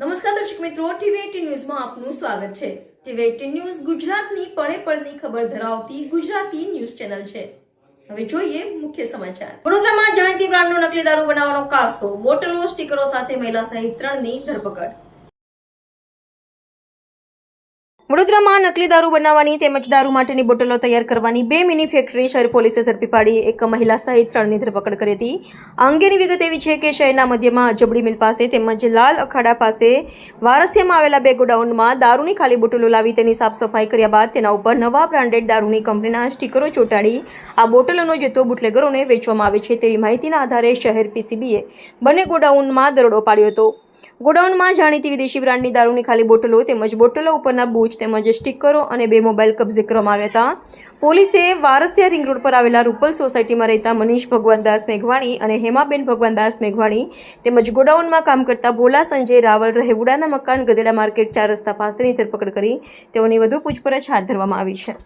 નમસ્કાર દર્શક મિત્રો ટીવી એટીન ન્યૂઝમાં આપનું સ્વાગત છે. ટીવી એટીન ન્યૂઝ ગુજરાતની પળે પળની ખબર ધરાવતી ગુજરાતી ન્યૂઝ ચેનલ છે. હવે જોઈએ મુખ્ય સમાચાર. વડોદરામાં જાણીતી બ્રાન્ડનો નકલી દારૂ બનાવવાનો કારસો, બોટલો, સ્ટીકરો સાથે મહિલા સહિત ત્રણની ધરપકડ. વડોદરામાં નકલી દારૂ બનાવવાની તેમજ દારૂ માટેની બોટલો તૈયાર કરવાની બે મિની ફેક્ટરી શહેર પોલીસે ઝડપી પાડી. એક મહિલા સહિત ત્રણની ધરપકડ કરી હતી. આ અંગેની વિગત એવી છે કે શહેરના મધ્યમાં અજબડી મિલ પાસે તેમજ લાલ અખાડા પાસે વારસિયામાં આવેલા બે ગોડાઉનમાં દારૂની ખાલી બોટલો લાવી તેની સાફ સફાઈ કર્યા બાદ તેના ઉપર નવા બ્રાન્ડેડ દારૂની કંપનીના સ્ટીકરો ચોંટાડી આ બોટલોનો જથ્થો બુટલેગરોને વેચવામાં આવે છે તેવી માહિતીના આધારે શહેર પીસીબીએ બંને ગોડાઉનમાં દરોડો પાડ્યો હતો. ગોડાઉનમાં જાણીતી વિદેશી બ્રાન્ડની દારૂની ખાલી બોટલો તેમજ બોટલો ઉપરના બૂચ તેમજ સ્ટીકરો અને બે મોબાઈલ કબજે કરવામાં આવ્યા હતા. પોલીસે વારસિયા રિંગ રોડ પર આવેલા રૂપલ સોસાયટીમાં રહેતા મનીષ ભગવાનદાસ મેઘવાણી અને હેમાબેન ભગવાનદાસ મેઘવાણી તેમજ ગોડાઉનમાં કામ કરતા ભોલા સંજય રાવલ રહેવુડાના મકાન ગધેડા માર્કેટ ચાર રસ્તા પાસેની ધરપકડ કરી તેઓની વધુ પૂછપરછ હાથ ધરવામાં આવી છે.